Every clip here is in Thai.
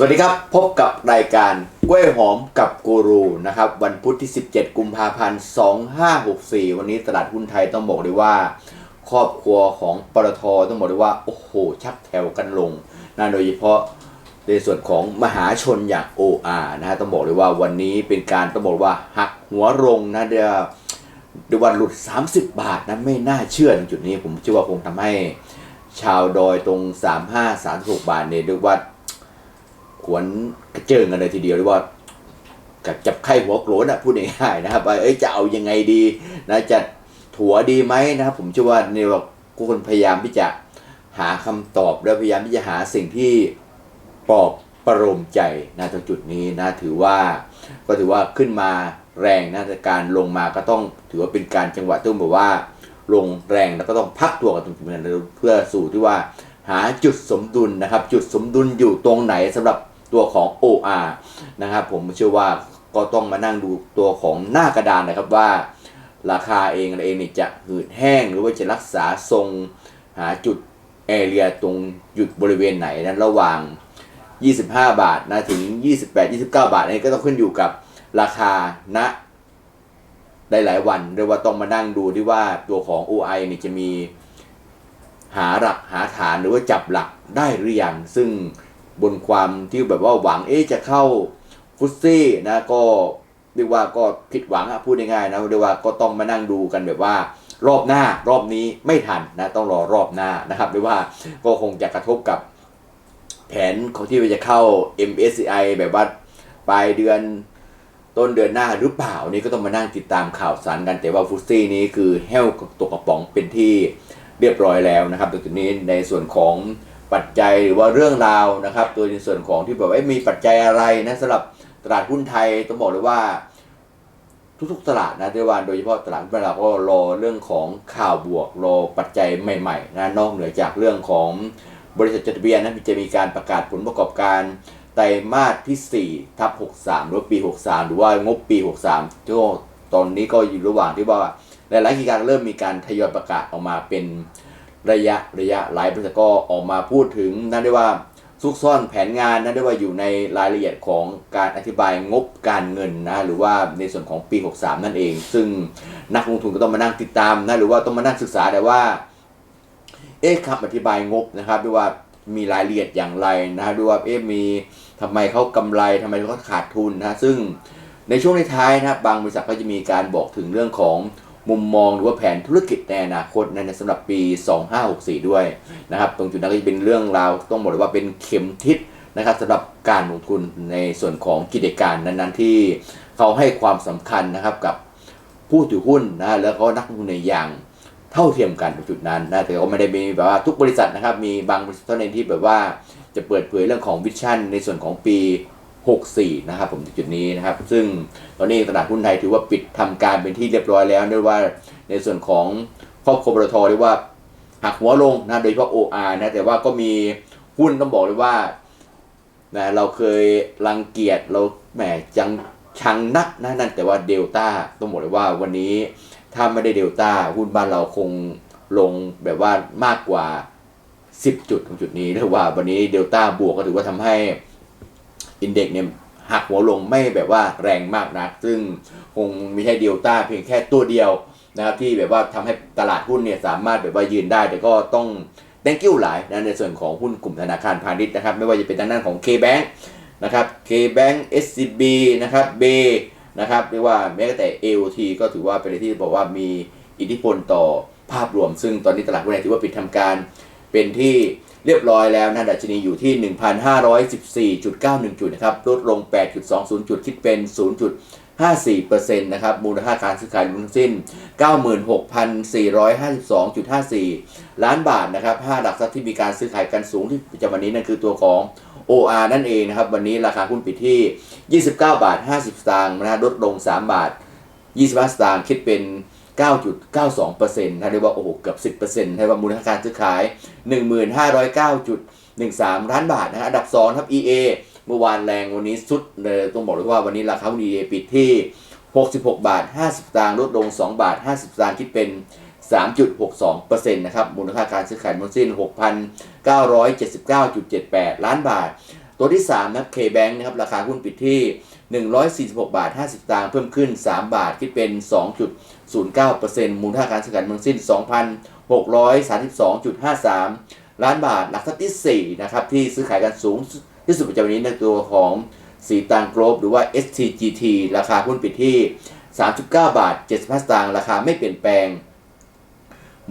สวัสดีครับ พบกับรายการกล้วยหอมกับกูรูนะครับ วันพุธที่ 17 กุมภาพันธ์ 2564 วันนี้ตลาดหุ้นไทยต้องบอกเลยว่า ครอบครัวของปตทต้องบอกเลยว่า โอ้โห ชักแถวกันลงนะโดยเฉพาะในส่วนของมหาชนอย่าง OR นะฮะต้องบอกเลยว่าวันนี้เป็นการต้องบอกว่าหักหัวลงนะเดียวเดี๋ยววันหลุด 30 บาทนะไม่น่าเชื่อจุดนี้ผมเชื่อว่าคงทำให้ชาวดอยตรง 35 36 บาทเนี่ยเรียกว่า ขวนกระเจิงกันเลยทีเดียวเรียกว่ากับจับไข้หัวโกรนอะพูดง่ายๆนะครับว่าเอ้ยจะเอายังไงดีนะจะถัวดีไหมนะครับผมเชื่อว่าเนี่ยว่าคนพยายามที่จะหาคำตอบและพยายามที่จะหาสิ่งที่ปลอบประโลมใจนะตรงจุดนี้นะถือว่าก็ถือว่าขึ้นมาแรงนะแต่การลงมาก็ต้องถือว่าเป็นการจังหวะต้องบอกว่าลงแรงแล้วก็ต้องพักตัวกันตรงจุดนั้นเพื่อสู่ที่ว่าหาจุดสมดุลนะครับ จุดสมดุลอยู่ตรงไหนสำหรับ ตัวของ OR นะครับผมเชื่อว่าก็ต้องมานั่งดูตัวของหน้ากระดานนะครับว่า ราคาเองอะไรเองเนี่ยจะหืดแห้งหรือว่าจะรักษาทรงหาจุดแอเรียตรงหยุดบริเวณไหนนั้นระหว่าง 25 บาทนะถึง 28 29 บาทนนี้ก็ต้องขึ้นอยู่กับราคาณได้หลายวันเรียกว่าต้องมานั่งดูที่ว่าตัวของ OI เนี่ยจะมีหาหลักหาฐานหรือว่าจับหลักได้หรือยังซึ่ง บนความที่แบบว่าหวังเอ๊จะเข้าฟุตซี่นะก็เรียกว่าก็ผิดหวังอะพูดง่ายๆนะเรียกว่าก็ต้องมานั่งดูกันแบบว่ารอบหน้ารอบนี้ไม่ทันนะต้องรอรอบหน้านะครับเรียกว่าก็คงจะกระทบกับแผนของที่จะเข้า MSCI แบบว่าปลายเดือนต้นเดือนหน้าหรือเปล่านี่ก็ต้องมานั่งติดตามข่าวสารกันแต่ว่าฟุตซี่นี้คือแห้วตกกระป๋องเป็นที่เรียบร้อยแล้วนะครับตัวนี้ในส่วนของ ปัจจัยหรือว่าเรื่องราวนะครับ ตัวในส่วนของที่แบบว่าเอ๊ะมีปัจจัยอะไรนะสำหรับตลาดหุ้นไทยต้องบอกเลยว่า ทุกๆตลาดนะเรียกว่าโดยเฉพาะตลาดหุ้นเราก็รอเรื่องของข่าวบวกรอปัจจัยใหม่ๆนะนอกเหนือจากเรื่องของบริษัทจดทะเบียนนะจะมีการประกาศผลประกอบการไตรมาสที่4ทับ63 หรือปี 63 หรือว่างบปี 63ที่ตอนนี้ก็อยู่ระหว่างที่ว่าหลายๆกิจการเริ่มมีการทยอยประกาศออกมาเป็น ระยะระยะหลายบริษัทก็ออกมาพูดถึงนั่นได้ว่าซุกซ่อนแผนงานนั่นได้ว่าอยู่ในรายละเอียดของการอธิบายงบการเงินนะหรือว่าในส่วนของปี 63 นั่นเอง ซึ่งนักลงทุนก็ต้องมานั่งติดตามนะหรือว่าต้องมานั่งศึกษาแต่ว่าเอ๊ะคำอธิบายงบนะครับด้วยว่ามีรายละเอียดอย่างไรนะด้วยว่าเอ๊ะมีทำไมเขากำไรทำไมเขาขาดทุนนะซึ่งในช่วงในท้ายนะครับบางบริษัทก็จะมีการบอกถึงเรื่องของ มุมมองหรือว่าแผนธุรกิจในอนาคตในสำหรับปี 2564 ด้วยนะครับตรงจุดนั้นก็จะเป็นเรื่องราวต้องบอกเลยว่าเป็นเข็มทิศนะครับสำหรับการลงทุนในส่วนของกิจการนั้นๆ ที่เขาให้ความสำคัญนะครับกับผู้ถือหุ้นนะแล้วก็นักลงทุนในอย่างเท่าเทียมกันตรงจุดนั้นนะแต่ก็ไม่ได้มีแบบว่าทุกบริษัทนะครับมีบางบริษัทเท่านั้นที่แบบว่าจะเปิดเผยเรื่องของวิชั่นในส่วนของปี 64 นะครับผมจุดนี้นะครับ ซึ่งตอนนี้ตลาดหุ้นไทยถือว่าปิดทำการเป็นที่เรียบร้อยแล้วเรียกว่าในส่วนของครอบครัวบรทเรียกว่าหักหัวลงนะโดยเฉพาะ OR นะแต่ว่าก็มีหุ้นต้องบอกเลยว่านะเราเคยรังเกียจเราแหมจังชังนักนะนั่นแต่ว่าเดลต้าต้องบอกเลยว่าวันนี้ถ้าไม่ได้เดลต้าหุ้นบ้านเราคงลงแบบว่ามากกว่า 10 จุดตรงจุดนี้เรียกว่าวันนี้เดลต้าบวกก็ถือว่าทำให้ อินเด็กซ์เนี่ยหักหัวลงไม่แบบว่าแรงมากนักซึ่งคงไม่ใช่เดลต้าเพียงแค่ตัวเดียวนะครับที่แบบว่าทำให้ตลาดหุ้นเนี่ยสามารถแบบว่ายืนได้ แต่ก็ต้อง thank you หลายนะในส่วนของหุ้นกลุ่มธนาคารพาณิชย์นะครับ ไม่ว่าจะเป็นทางด้านของ K-Bank นะครับ K-Bank SCB นะครับ B นะครับเรียกว่าแม้แต่ AOT ก็ถือว่าเป็นอะไรที่บอกว่ามีอิทธิพลต่อภาพรวม ซึ่งตอนนี้ตลาดหุ้นไทยถือว่าปิดทำการเป็นที่ เรียบร้อยแล้วนะดัชนีอยู่ที่ 1,514.91 จุดนะครับลดลง 8.20 จุดคิดเป็น 0.54%นะครับมูลค่าการซื้อขายรวมทั้งสิ้น 96,452.54 ล้านบาทนะครับ5หลักทรัพย์ที่มีการซื้อขายกันสูงที่ประจำวันนี้นั่นคือตัวของ OR นั่นเองนะครับ วันนี้ราคาหุ้นปิดที่ 29 บาท 50 สตางค์นะฮะลดลง 3 บาท 25 สตางค์คิดเป็น 9.92%นะเรียกว่าโอ้โหเกือบ10%ให้ว่ามูลค่าการซื้อขาย 1509.13 ล้านบาทนะฮะอันดับ2ครับ EA เมื่อวานแรงวันนี้สุดเลยต้องบอกเลยว่าวันนี้ราคาหุ้น EA ปิดที่ 66 บาท 50สตางค์ลดลง 2 บาท 50สตางค์คิดเป็น 3.62%นะครับมูลค่าการซื้อขายทั้งสิ้น 6,979.78 ล้านบาท ตัวที่3นะ K-Bank นะครับราคาหุ้นปิดที่ 146 บาท 50สตางค์เพิ่มขึ้น 3 บาท คิดเป็น 2.09%มูลค่าการซื้อขายทั้งสิ้น 2,632.53 ล้านบาท หลักทรัพย์ที่ 4 นะครับ ที่ซื้อขายกันสูงที่สุดประจำวันนี้ในตัวของสีตังโกลบหรือว่า STGT ราคาหุ้นปิดที่ 39 บาท 75สตางค์ราคาไม่เปลี่ยนแปลง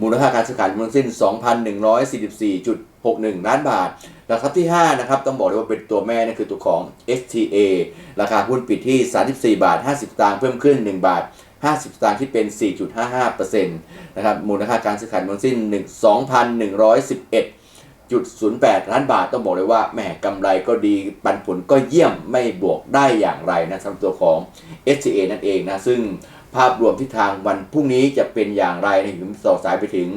มูลค่าการซื้อขายทั้งสิ้น 61 ล้านบาทหลักทรัพย์ที่5นะครับต้องบอกเลยว่าเป็นตัวแม่นั่นคือตัวของ STA ราคาหุ้นปิดที่ 34 บาท 50สตางค์เพิ่มขึ้น 1 บาท 50สตางค์ที่เป็น 4.55%นะครับมูลค่าการซื้อขายทั้งสิ้น 2,111.08 ล้านบาทต้องบอกเลยว่าแหมกำไรก็ดีปันผลก็เยี่ยมไม่บวกได้อย่างไรนะสำหรับตัวของ STA นั่นเองนะ ซึ่ง ภาพรวมทิศทางวันพรุ่งนี้จะเป็นอย่างไรในะผมต่อสายไปถึง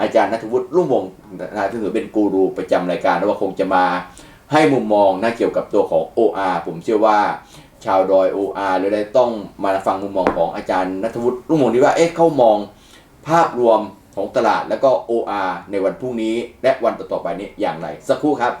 อาจารย์นัทวุฒิรุ่งวงศ์นะที่ถือเป็นกูรูประจำรายการแล้วว่าคงจะมาให้มุมมองนะเกี่ยวกับตัวของ OR ผมเชื่อว่าชาวดอย OR หรืออะไรต้องมาฟังมุมมองของอาจารย์นัทวุฒิรุ่งวงศ์ดีว่าเอ๊ะเขามองภาพรวมของตลาดแล้วก็ OR ในวันพรุ่งนี้และวันต่อๆไปนี้อย่างไร สักครู่ครับ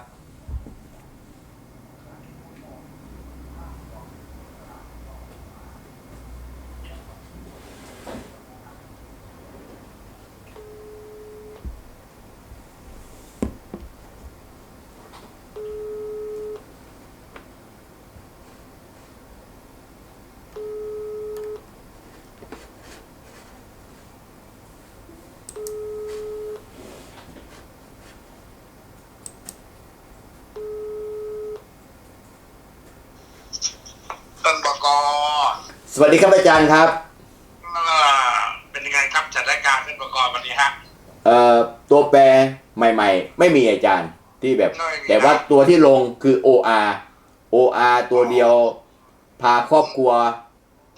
ต้นบก สวัสดีครับอาจารย์ครับเอ่อเป็นยังไงครับจัดรายการต้นบกวันนี้ฮะเอ่อตัวแปรใหม่ ๆ ไม่มีอาจารย์ที่แบบไม่มีแต่ว่าตัวที่ลงคือ OR OR ตัวเดียว พาครอบครัว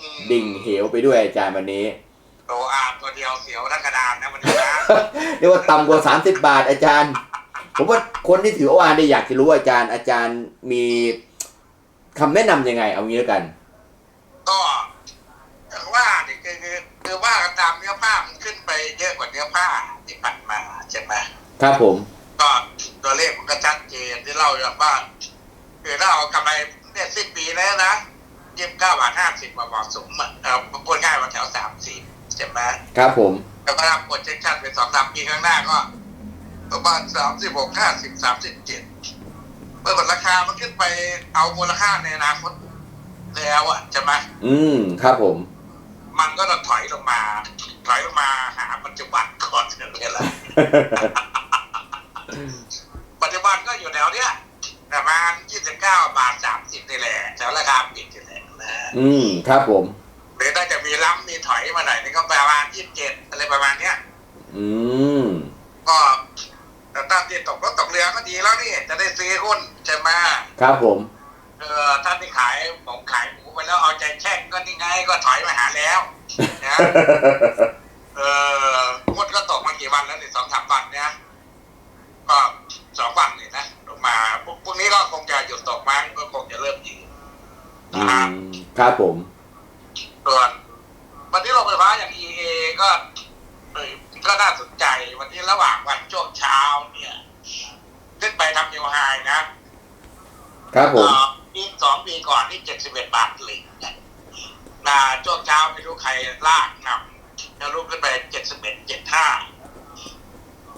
อืมดิ่งเหวไปด้วยอาจารย์วันนี้โตอาตัวเดียวเสียวทั้งกระดานนะวันนี้นะเรียกว่าต่ำกว่า30บาทอาจารย์ ผมว่าคนที่ถือ OR เนี่ยอยากจะรู้ว่าอาจารย์ อาจารย์มีคำแนะนำยังไง เอางี้แล้วกัน ก็อย่างว่านี่คือคือคือว่ากันตามเนื้อผ้ามัน ขึ้นไปเยอะกว่าเนื้อผ้าที่ผ่านมาใช่ไหมครับผม ก็ตัวเลขมันก็ชัดเจนที่เล่าอย่างว่าคือถ้าเอากำไรเนี่ยสิ้นปีแล้วนะยี่สิบเก้าบาทห้าสิบมาเหมาะสมอะเออพูดง่ายว่าแถวสามสิบใช่ไหมครับผมแล้วก็ทำโปรเจคชั่นเป็นสองสามปีข้างหน้าก็ประมาณสามสิบหกห้าสิบสามสิบเจ็ดเมื่อราคามันขึ้นไปเอามูลค่าในอนาคตแล้วอะใช่ไหมอืมครับผม มันก็จะถอยลงมา ถอยลงมาหาปัจจุบันก่อนนี่แหละปัจจุบันก็อยู่แถวเนี้ยประมาณยี่สิบเก้าบาทสามสิบนี่แหละแถวราคาปิดนี่แหละนะอืมครับผมหรือถ้าจะมีล้ำมีถอยมาหน่อยนี่ก็ประมาณยี่สิบเจ็ดอะไรประมาณเนี้ย อืมก็แต่ตามที่ตกรถตกเรือก็ดีแล้วนี่จะได้ซื้อหุ้นใช่ไหมครับผม เออท่านที่ขายผมขายหมูไปแล้วเอาใจแช่งก็นี่ไงก็ถอยมาหาแล้วนะเออหุ้นก็ตกมากี่วันแล้วนี่สองสามวันเนี่ยก็สองวันนี่นะลงมาพรุ่งพรุ่งนี้ก็คงจะหยุดตกมั้งก็คงจะเริ่มยืนอืนะฮะมครับผมส่วนวันนี้โรงไฟฟ้าอย่าง EA ก็เออก็น่าสนใจวันนี้ระหว่างวันช่วงเช้าเนี่ย ขึ้นไปทำนิวไฮนะครับผมเอ่อ ปีสองปีก่อนที่เจ็ดสิบเอ็ดบาทหลิงเนี่ยนะช่วงเช้าไม่รู้ใครลากนำจะลุกขึ้นไปเจ็ดสิบเอ็ดเจ็ดห้า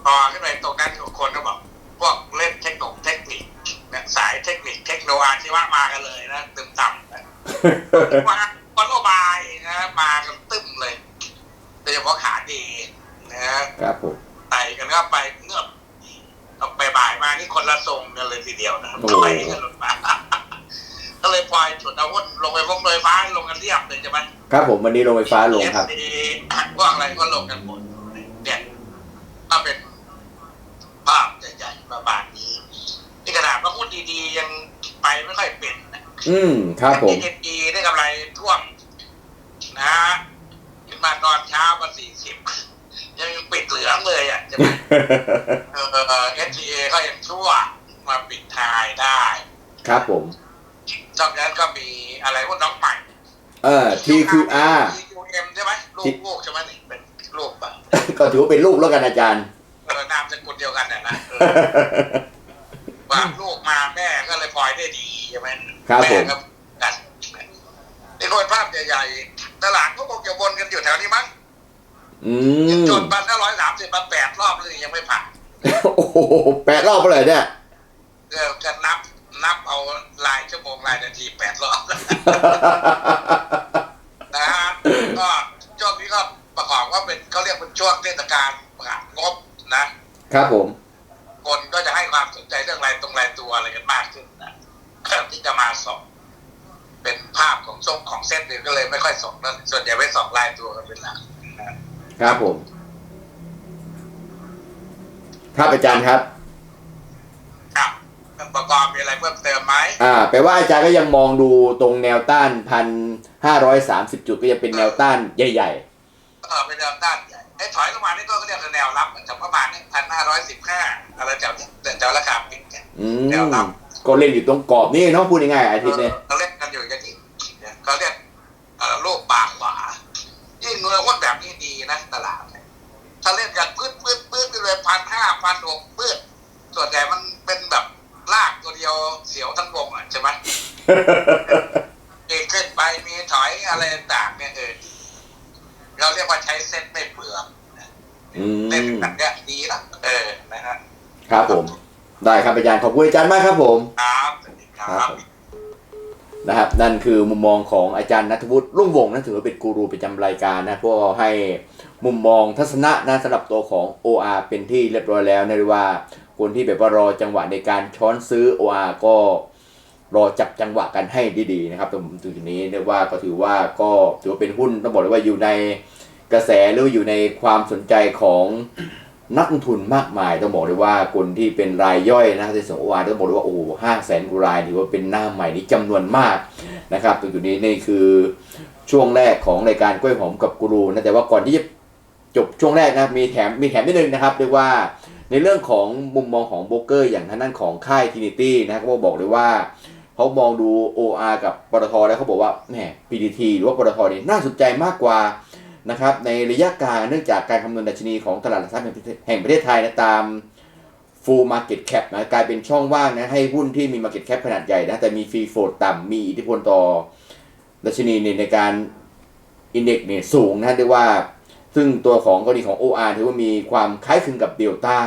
พอขึ้นไปตรงนั้นทุกคนก็บอกพวกเล่นเทคโนโลยีเทคนิคเนี่ยสายเทคนิคเทคโนโลยีอาชีวะมากันเลยนะตึมต่ำนะว่าคนโอบายนะมากันตึ้มเลยโดยเฉพาะขาดีนะฮะครับผมไต่กันก็ไปเงือบเอาไปบ่ายมานี่คนละทรงกันเลยทีเดียวนะโอ้ถอยกันลงมา ก็เลยปล่อยจุดอาวุธลงไปพวกโดยฟ้าลงกันเรียบเลยใช่ไหมครับผมวันนี้โรงไฟฟ้าลงครับเอฟซีพวกอะไรก็ลงกันหมดเนี่ยก็เป็นภาพใหญ่ๆประมาณนี้นี่ขนาดว่าหุ้นดีๆ ยังไปไม่ค่อยเป็นนะอืมครับผมเอดีได้กำไรท่วมนะฮะขึ้นมาตอนเช้ามาสี่สิบยังปิดเหลืองเลยอะใช่ไหมเออเอสทีเอก็ยังชั่วมาปิดทายได้ ครับผม นอกจากนั้นก็มีอะไรพวกน้องใหม่เออ TQR TQM ใช่ไหมลูกลูกใช่ไหมนี่เป็นลูกป่ะก็ถือว่าเป็นลูกแล้วกันอาจารย์เออนามสกุลเดียวกันน่ะนะเออวฝากลูกมาแม่ก็เลยปล่อยได้ดีใช่ไหมครับแม่ผมก็กัดนี่คนภาพใหญ่ๆตลาดก็คงจะวนกันอยู่แถวนี้มั้งอืยังมจนบันห้าร้อยสามสิบมาแปดรอบเลยยังไม่ผ่านโอ้โหแปดรอบไปเลยเนี่ยเออก็นับ นับเอารายชั่วโมงรายนาทีแปดรอบนะฮะก็ช่วงนี้ก็ประกอบว่าเป็นเขาเรียกเป็นช่วงเทศกาลประกาศงบนะ ครับผม คนก็จะให้ความสนใจเรื่องรายตรงรายตัวอะไรกันมากขึ้นนะที่จะมาส่งเป็นภาพของส่งของเส้นหนึ่งก็เลยไม่ค่อยส่งแล้วส่วนใหญ่ไม่ส่งรายตัวกันเป็นหลักนะครับผม ครับอาจารย์ครับครับประกอบมีอะไร เพิ่มเติมไหมอ่าแปลว่าอาจารย์ก็ยังมองดูตรงแนวต้านพันห้าร้อยสามสิบจุดก็จะเป็นแนวต้านใหญ่เออเป็นแนวต้านใหญ่ไอ้ถอยลงมานี่ก็เรียกว่าแนวรับจากประมาณนี้พันห้าร้อยสิบห้าอะไรแถวเนี้ยแถวราคาปิดเนี่ยๆอืมแนวรับก็เล่นอยู่ตรงกรอบนี่เนาะพูดง่ายๆอาทิตย์เนี่ยเขาเล่นกันอยู่อย่างนี้เขาเรียกเอ่อโลกปากขวายิ่งเงินว่าแบบนี้ดีนะตลาดเนี่ยถ้าเล่นกันปื้ดปื้ดปื้ดไปเลยพันห้าพันหกปื้ดส่วนใหญ่มันเป็นแบบ ลากตัวเดียวเสียวทั้งวงอะใช่ไหมเองขึ้นไปมีถอยอะไรต่างๆเนี่ยเออเราเรียกว่าใช้เส้นไม่เปลืองอืเล่นมแบบเนี้ยดีละเออนะฮะครับผม ได้ครับอาจารย์ขอบคุณอาจารย์มากครับผมครับสวัสดีคครัรับบนะครับ นั่นคือมุมมองของอาจารย์นัทวุฒิรุ่งวงศ์นะถือว่าเป็นกูรูประจำรายการนะเพื่อให้มุมมองทัศนะนะสำหรับตัวของ OR เป็นที่เรียบร้อยแล้วนะเรียกว่า คนที่แบบว่ารอจังหวะในการช้อนซื้อ OR ก็รอจับจังหวะกันให้ดีๆนะครับตรงจุดนี้เรียกว่าก็ถือว่าก็ถือว่าเป็นหุ้นต้องบอกเลยว่าอยู่ในกระแสหรืออยู่ในความสนใจของนักลงทุนมากมายต้องบอกเลยว่าคนที่เป็นรายย่อยนะในส่วน OR ต้องบอกเลยว่าโอ้โหห้าแสนกรายถือว่าเป็นหน้าใหม่นี้จำนวนมากนะครับตรงจุดนี้นี่คือช่วงแรกของรายการกล้วยหอมกับกูรูนะแต่ว่าก่อนที่จะจบช่วงแรกนะมีแถมมีแถมนิดนึงนะครับเรียกว่า ในเรื่องของมุมมองของโบรกเกอร์อย่างทางด้านของค่ายทินิตี้นะเขาบอกเลยว่าเขามองดู OR กับปตทแล้วเขาบอกว่าแหม PTT หรือว่าปตทนี่น่าสนใจมากกว่านะครับในระยะกลางเนื่องจากการคำนวณดัชนีของตลาดหลักทรัพย์แห่งประเทศไทยนะตาม full market cap นะกลายเป็นช่องว่างนะให้หุ้นที่มี market cap ขนาดใหญ่นะแต่มี free float ต่ำมีอิทธิพลต่อดัชนีเนี่ยในการ index เนี่ยสูงนะเรียกว่า ซึ่งตัวของกรณีของ OR ถือว่ามีความคล้ายคลึงกับเดลต้า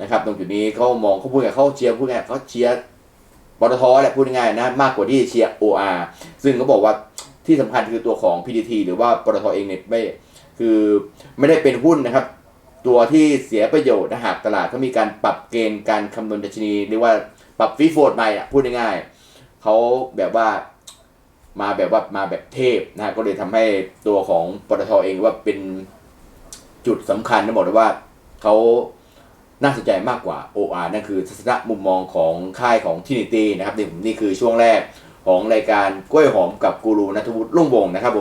นะครับตรงจุดนี้เขามองเขาพูดง่ายเขาเชียร์พูดง่ายเขาเชียร์ปตทแหละพูดง่ายๆนะมากกว่าที่เชียร์ OR ซึ่งเขาบอกว่าที่สำคัญคือตัวของ PTT หรือว่าปตทเองเนี่ยไม่คือไม่ได้เป็นหุ้นนะครับ ตัวที่เสียประโยชน์นะหากตลาดเขามีการปรับเกณฑ์การคำนวณดัชนีเรียกว่าปรับฟรีโฟดใหม่อะพูดง่ายๆเขาแบบว่ามาแบบว่ามาแบบเทพนะก็เลยทำให้ตัวของปตทเองว่าเป็น จุดสำคัญนะบอกเลยว่าเขาน่าสนใจมากกว่า OR นั่นคือทัศนะมุมมองของค่ายของทินิตี้นะครับนี่นี่คือช่วงแรกของรายการกล้วยหอมกับกูรูนัทวุฒิลุ่งวงนะครับผ